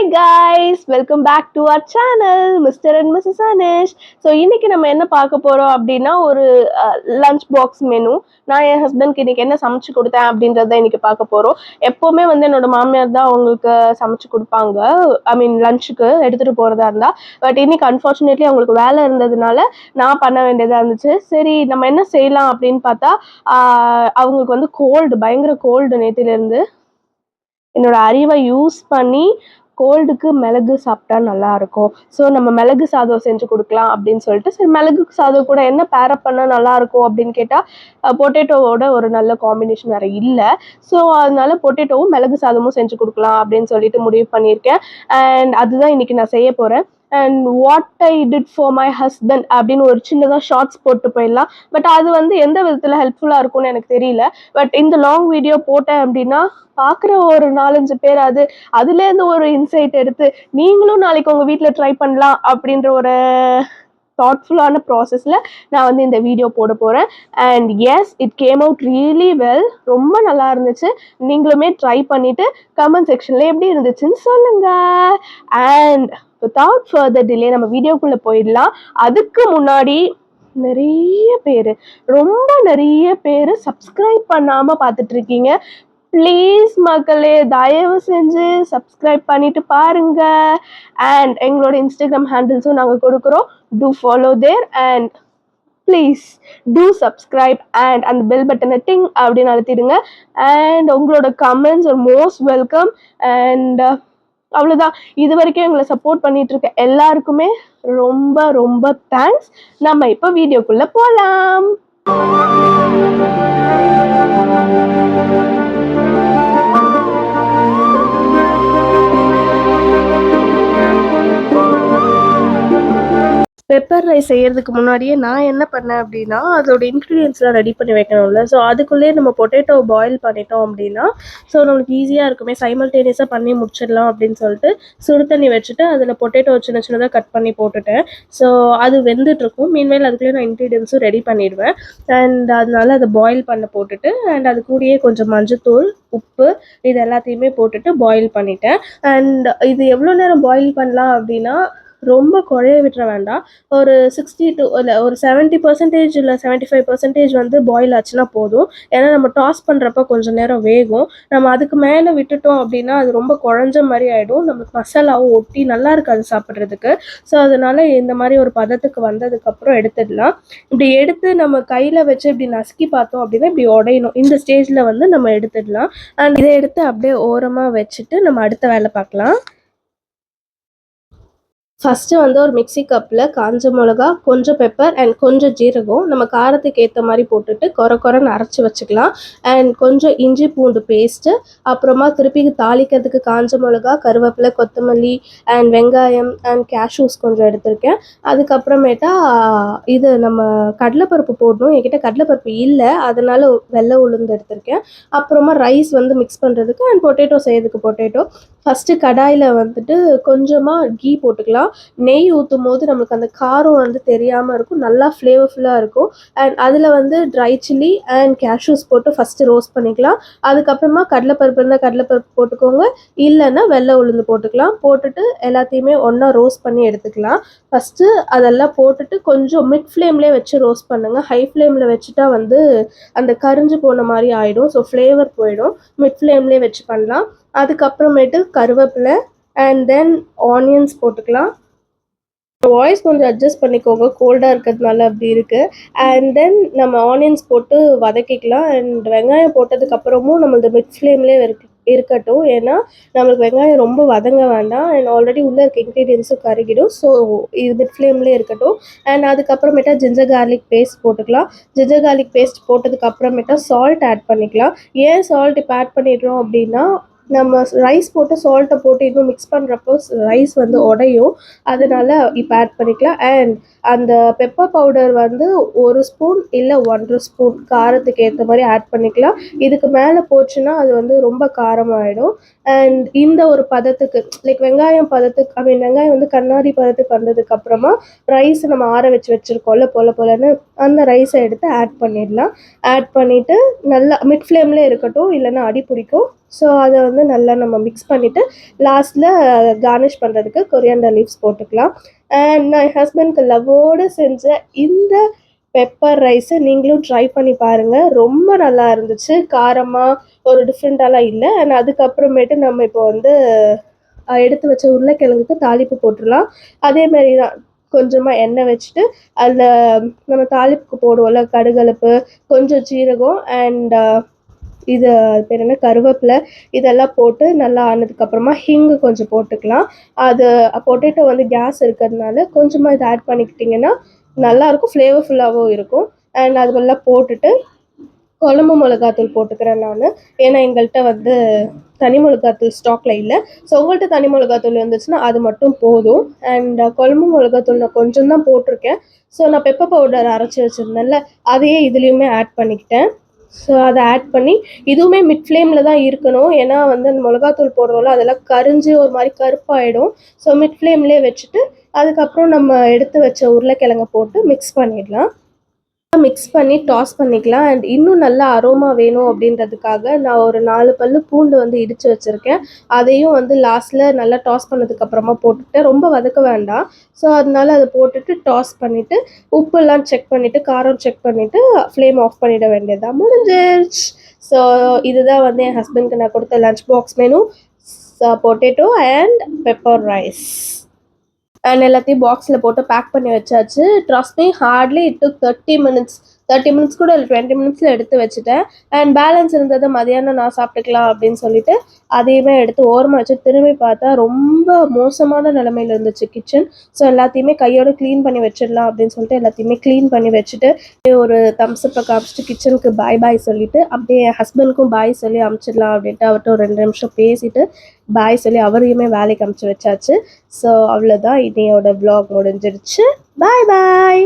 Hi guys welcome back to our channel mister and missus Anish so இன்னைக்கு நம்ம என்ன பார்க்க போறோம் அப்படின்னா ஒரு லஞ்ச் பாக்ஸ் மெனு நான் என் ஹஸ்பண்ட்க்கு இன்னைக்கு என்ன சமைச்சு கொடுத்தேன் அப்படின்றத இன்னைக்கு பார்க்க போகிறோம் எப்போவுமே வந்து என்னோட மாமியார் தான் அவங்களுக்கு சமைச்சு கொடுப்பாங்க. ஐ மீன் லஞ்சுக்கு எடுத்துட்டு போறதா இருந்தா. பட் இன்றைக்கி அன்ஃபார்ச்சுனேட்லி அவங்களுக்கு வேலை இருந்ததுனால நான் பண்ண வேண்டியதாக இருந்துச்சு. சரி நம்ம என்ன செய்யலாம் அப்படின்னு பார்த்தா அவங்களுக்கு வந்து கோல்டு பயங்கர கோல்டு நேத்தில இருந்து என்னோட அறிவை யூஸ் பண்ணி கோல்டுக்கு மிளகு சாப்பிட்டா நல்லா இருக்கும். ஸோ நம்ம மிளகு சாதம் செஞ்சு கொடுக்கலாம் அப்படின்னு சொல்லிட்டு சரி மிளகு சாதம் கூட என்ன பேரப் பண்ணால் நல்லா இருக்கும் அப்படின்னு கேட்டால் பொட்டேட்டோவோட ஒரு நல்ல காம்பினேஷன் வேறு இல்லை. ஸோ அதனால பொட்டேட்டோவும் மிளகு சாதமும் செஞ்சு கொடுக்கலாம் அப்படின்னு சொல்லிட்டு முடிவு பண்ணியிருக்கேன். அண்ட் அதுதான் இன்னைக்கு நான் செய்ய போகிறேன் and what I did for my husband அப்படின்னு ஒரு சின்னதாக ஷார்ட்ஸ் போட்டு போயிடலாம். பட் அது வந்து எந்த விதத்தில் ஹெல்ப்ஃபுல்லாக இருக்கும்னு எனக்கு தெரியல. பட் இந்த லாங் வீடியோ போட்டேன் அப்படின்னா பார்க்குற ஒரு நாலஞ்சு பேர் அது அதுலேருந்து ஒரு இன்சைட் எடுத்து நீங்களும் நாளைக்கு உங்கள் வீட்டில் ட்ரை பண்ணலாம் அப்படின்ற ஒரு தாட்ஃபுல்லான ப்ராசஸில் நான் வந்து இந்த வீடியோ போட போகிறேன் and as it came out really well ரொம்ப நல்லா இருந்துச்சு. நீங்களுமே ட்ரை பண்ணிவிட்டு கமெண்ட் செக்ஷனில் எப்படி இருந்துச்சுன்னு சொல்லுங்கள் அண்ட் வித்தவுட் ஃபர்தர் டிலே நம்ம வீடியோக்குள்ளே போயிடலாம். அதுக்கு முன்னாடி நிறைய பேர் ரொம்ப நிறைய பேர் சப்ஸ்கிரைப் பண்ணாமல் பார்த்துட்டு இருக்கீங்க ப்ளீஸ் மக்களே தயவு செஞ்சு சப்ஸ்கிரைப் பண்ணிட்டு பாருங்க. அண்ட் எங்களோட இன்ஸ்டாகிராம் ஹேண்டில்ஸும் நாங்கள் கொடுக்குறோம். Do follow there and please do subscribe and அந்த பெல் பட்டனை டிங் அப்படின்னு அழுத்திடுங்க. அண்ட் உங்களோட comments are most welcome and அவ்வளோதான் இது வரைக்கும் எங்களை சப்போர்ட் பண்ணிட்டு இருக்க எல்லாருக்குமே ரொம்ப ரொம்ப தேங்க்ஸ் நம்ம இப்போ வீடியோக்குள்ளே போகலாம் பெப்பர் செய்கிறதுக்கு செய்யறதுக்கு முன்னாடியே நான் என்ன பண்ணேன் அப்படின்னா அதோட இன்க்ரீடியன்ஸ்லாம் ரெடி பண்ணி வைக்கணும்ல. ஸோ அதுக்குள்ளேயே நம்ம பொட்டேட்டோ பாயில் பண்ணிட்டோம் அப்படின்னா ஸோ நம்மளுக்கு ஈஸியாக இருக்குமே. சைமல்டேனியஸாக பண்ணி முடிச்சிடலாம் அப்படின்னு சொல்லிட்டு சுடு தண்ணி வச்சுட்டு அதில் பொட்டேட்டோ சின்ன சின்னதாக கட் பண்ணி போட்டுட்டேன். ஸோ அது வெந்துட்டுருக்கும். மீன்வேல் அதுக்குள்ளேயே நான் இன்க்ரீடியன்ஸும் ரெடி பண்ணிடுவேன். அண்ட் அதனால அதை பாயில் பண்ண போட்டுட்டு அண்ட் அது கூடயே கொஞ்சம் மஞ்சத்தூள் உப்பு இது எல்லாத்தையுமே போட்டுட்டு பாயில் பண்ணிட்டேன். அண்ட் இது எவ்வளோ நேரம் பாயில் பண்ணலாம் அப்படின்னா ரொம்ப குறைய விட்டுற வேண்டாம். ஒரு சிக்ஸ்டி டு இல்லை ஒரு செவன்ட்டி பர்சன்டேஜ் இல்லை செவன்ட்டி ஃபைவ் பர்சன்டேஜ் வந்து பாயில் ஆச்சுன்னா போதும். ஏன்னா நம்ம டாஸ் பண்ணுறப்ப கொஞ்சம் நேரம் வேகும். நம்ம அதுக்கு மேலே விட்டுட்டோம் அப்படின்னா அது ரொம்ப குழஞ்ச மாதிரி ஆகிடும் நமக்கு மசாலாவும் ஒட்டி நல்லா இருக்காது சாப்பிட்றதுக்கு. ஸோ அதனால இந்த மாதிரி ஒரு பதத்துக்கு வந்ததுக்கப்புறம் எடுத்துடலாம். இப்படி எடுத்து நம்ம கையில் வச்சு இப்படி நசுக்கி பார்த்தோம் அப்படின்னா இப்படி உடையணும். இந்த ஸ்டேஜில் வந்து நம்ம எடுத்துடலாம். அண்ட் இதை எடுத்து அப்படியே ஓரமாக வச்சுட்டு நம்ம அடுத்த வேலை பார்க்கலாம். ஃபஸ்ட்டு வந்து ஒரு மிக்ஸி கப்பில் காஞ்ச மிளகா கொஞ்சம் பெப்பர் அண்ட் கொஞ்சம் ஜீரகம். நம்ம காரத்துக்கு ஏற்ற மாதிரி போட்டுட்டு கொர கொரன்னு அரைச்சி வச்சுக்கலாம். அண்ட் கொஞ்சம் இஞ்சி பூண்டு பேஸ்ட்டு அப்புறமா திருப்பி தாளிக்கிறதுக்கு காஞ்ச மிளகா கருவேப்பிலை கொத்தமல்லி அண்ட் வெங்காயம் அண்ட் கேஷ்யூஸ் கொஞ்சம் எடுத்திருக்கேன். அதுக்கப்புறமேட்டா இது நம்ம கடலைப்பருப்பு போடணும். என்கிட்ட கடலைப்பருப்பு இல்லை. அதனால வெள்ளை உளுந்து எடுத்திருக்கேன். அப்புறமா ரைஸ் வந்து மிக்ஸ் பண்ணுறதுக்கு அண்ட் பொட்டேட்டோ செய்யறதுக்கு பொட்டேட்டோ ஃபஸ்ட்டு கடாயில் வந்துட்டு கொஞ்சமாக கீ போட்டுக்கலாம். நெய் ஊற்றும் போது நம்மளுக்கு அந்த காரம் வந்து தெரியாமல் இருக்கும். நல்லா ஃப்ளேவர்ஃபுல்லாக இருக்கும். அண்ட் அதில் வந்து ட்ரை சில்லி அண்ட் கேஷ்யூஸ் போட்டு ஃபஸ்ட்டு ரோஸ்ட் பண்ணிக்கலாம். அதுக்கப்புறமா கடலைப்பருப்பு இருந்தால் கடலைப்பருப்பு போட்டுக்கோங்க. இல்லைன்னா வெள்ளை உளுந்து போட்டுக்கலாம். போட்டுட்டு எல்லாத்தையுமே ஒன்றா ரோஸ்ட் பண்ணி எடுத்துக்கலாம். ஃபஸ்ட்டு அதெல்லாம் போட்டுட்டு கொஞ்சம் மிட் ஃப்ளேம்லேயே வச்சு ரோஸ்ட் பண்ணுங்கள் ஹை ஃப்ளேமில் வச்சுட்டா வந்து அந்த கரிஞ்சு போன மாதிரி ஆகிடும் ஸோ ஃப்ளேவர் போயிடும். மிட் ஃப்ளேம்லேயே வச்சு பண்ணலாம். அதுக்கப்புறமேட்டு கருவேப்பிலை அண்ட் தென் ஆனியன்ஸ் போட்டுக்கலாம். வாய்ஸ் கொஞ்சம் அட்ஜஸ்ட் பண்ணிக்கோங்க. கோல்டாக இருக்கிறதுனால அப்படி இருக்குது அண்ட் தென் நம்ம ஆனியன்ஸ் போட்டு வதக்கிக்கலாம். அண்ட் வெங்காயம் போட்டதுக்கப்புறமும் நம்ம இந்த மிட் ஃப்ளேம்லேயே இருக்கு இருக்கட்டும். ஏன்னா நம்மளுக்கு வெங்காயம் ரொம்ப வதங்க வேண்டாம். அண்ட் ஆல்ரெடி உள்ளே இருக்க இன்க்ரீடியன்ஸும் கருகிடும். ஸோ இது மிட் ஃப்ளேம்லேயே இருக்கட்டும். அண்ட் அதுக்கப்புறமேட்டா ஜிஞ்சர் கார்லிக் பேஸ்ட் போட்டுக்கலாம். ஜிஞ்சர் கார்லிக் பேஸ்ட் போட்டதுக்கப்புறமேட்டா சால்ட் ஆட் பண்ணிக்கலாம். ஏன் சால்ட் இப்போ ஆட் பண்ணிடுறோம் அப்படின்னா நம்ம ரைஸ் போட்டு சால்ட்டை போட்டு இன்னும் மிக்ஸ் பண்ணுறப்போ ரைஸ் வந்து உடையும். அதனால் இப்போ ஆட் பண்ணிக்கலாம். அண்ட் அந்த பெப்பர் பவுடர் வந்து ஒரு ஸ்பூன் இல்லை ஒன்றரை ஸ்பூன் காரத்துக்கு ஏற்ற மாதிரி ஆட் பண்ணிக்கலாம். இதுக்கு மேலே போச்சுன்னா அது வந்து ரொம்ப காரமாயிடும். அண்ட் இந்த ஒரு பதத்துக்கு லைக் வெங்காயம் பதத்துக்கு ஐ மீன் வெங்காயம் வந்து கண்ணாடி பதத்துக்கு வந்ததுக்கு அப்புறமா ரைஸ் நம்ம ஆற வச்சு வச்சுருக்கோம்ல போல போலன்னு அந்த ரைஸை எடுத்து ஆட் பண்ணிடலாம். ஆட் பண்ணிவிட்டு நல்லா மிட் ஃப்ளேம்லேயே இருக்கட்டும் இல்லைன்னா அடி பிடிக்கும். ஸோ அதை வந்து நல்லா நம்ம மிக்ஸ் பண்ணிவிட்டு லாஸ்ட்டில் கார்னிஷ் பண்ணுறதுக்கு கொரியாண்டர் லீவ்ஸ் போட்டுக்கலாம். அண்ட் நான் என் ஹஸ்பண்ட்க்கு லவ்வோடு செஞ்ச இந்த பெப்பர் ரைஸை நீங்களும் ட்ரை பண்ணி பாருங்கள் ரொம்ப நல்லா இருந்துச்சு. காரமாக ஒரு டிஃப்ரெண்ட்டாலாம் இல்லை. அண்ட் அதுக்கப்புறமேட்டு நம்ம இப்போ வந்து எடுத்து வச்ச உருளைக்கிழங்குக்கு தாளிப்பு போட்டுடலாம். அதேமாரி தான் கொஞ்சமாக எண்ணெய் வச்சுட்டு அதில் நம்ம தாளிப்புக்கு போடுவோம்ல கடுகலப்பு கொஞ்சம் சீரகம் அண்ட் இது பேர் என்ன? கருவேப்பிலை. இதெல்லாம் போட்டு நல்லா ஆனதுக்கப்புறமா ஹிங்கு கொஞ்சம் போட்டுக்கலாம். அது பொட்டேட்டோ வந்து கேஸ் இருக்கிறதுனால கொஞ்சமாக இதை ஆட் பண்ணிக்கிட்டிங்கன்னா நல்லாயிருக்கும் ஃப்ளேவர்ஃபுல்லாகவும் இருக்கும். அண்ட் அதுவெல்லாம் போட்டுட்டு குழம்பு மிளகாத்தூள் போட்டுக்கிறேன் நான். ஏன்னா எங்கள்கிட்ட வந்து தனி மிளகாத்தூள் ஸ்டாக்கில் இல்லை. ஸோ உங்கள்கிட்ட தனி மிளகாத்தூள் இருந்துச்சுன்னா அது மட்டும் போதும். அண்ட் குழம்பு மிளகாத்தூள் நான் கொஞ்சம் தான் போட்டிருக்கேன். ஸோ நான் பெப்பர் பவுடர் அரைச்சி வச்சுருந்தேன்ல அதையே இதுலேயுமே ஆட் பண்ணிக்கிட்டேன். ஸோ அதை ஆட் பண்ணி இதுவுமே மிட் ஃப்ளேமில் தான் இருக்கணும். ஏன்னா வந்து அந்த மிளகாத்தூள் போடுறோம்ல அதெல்லாம் கரிஞ்சு ஒரு மாதிரி கருப்பாயிடும். ஸோ மிட் ஃப்ளேம்லேயே வச்சுட்டு அதுக்கப்புறம் நம்ம எடுத்து வச்ச உருளைக்கிழங்க போட்டு மிக்ஸ் பண்ணிடலாம். மிக்ஸ் பண்ணி டாஸ் பண்ணிக்கலாம். அண்ட் இன்னும் நல்லா அரோமா வேணும் அப்படின்றதுக்காக நான் ஒரு நாலு பல்லு பூண்டு வந்து இடித்து வச்சுருக்கேன். அதையும் வந்து லாஸ்ட்டில் நல்லா டாஸ் பண்ணதுக்கப்புறமா போட்டுட்டு ரொம்ப வதக்க வேண்டாம். ஸோ அதனால அதை போட்டுட்டு டாஸ் பண்ணிவிட்டு உப்புலாம் செக் பண்ணிவிட்டு காரம் செக் பண்ணிவிட்டு ஃப்ளேம் ஆஃப் பண்ணிட வேண்டியதாக முடிஞ்சிருச்சு. ஸோ இதுதான் வந்து என் ஹஸ்பண்ட்க்கு நான் கொடுத்த lunch box menu potato and pepper rice and எல்லாத்தையும் பாக்ஸில் போட்டு பேக் பண்ணி வச்சாச்சு. Trust me hardly it took thirty minutes thirty minutes கூட இல்லை டுவெண்ட்டி மினிட்ஸில் எடுத்து வச்சுட்டேன். அண்ட் பேலன்ஸ் இருந்ததை மதியானம் நான் சாப்பிட்டுக்கலாம் அப்படின்னு சொல்லிட்டு அதையுமே எடுத்து ஓரமாக வச்சு திரும்பி பார்த்தா ரொம்ப மோசமான நிலமையில இருந்துச்சு கிச்சன் ஸோ எல்லாத்தையுமே கையோடு க்ளீன் பண்ணி வச்சிடலாம் அப்படின்னு சொல்லிட்டு எல்லாத்தையுமே க்ளீன் பண்ணி வச்சுட்டு ஒரு தம்ஸ்அப்பை காமிச்சிட்டு கிச்சனுக்கு பாய் பாய் சொல்லிட்டு அப்படியே என் ஹஸ்பண்டுக்கும் பாய் சொல்லி அமுச்சிடலாம் அப்படின்ட்டு அவர்கிட்ட ஒரு ரெண்டு நிமிஷம் பேசிட்டு பாய் சொல்லி அவரையுமே வேலைக்கு அமுச்சு வச்சாச்சு. ஸோ அவ்வளோதான் இன்னையோட வ்ளாக் முடிஞ்சிருச்சு. பாய் பாய்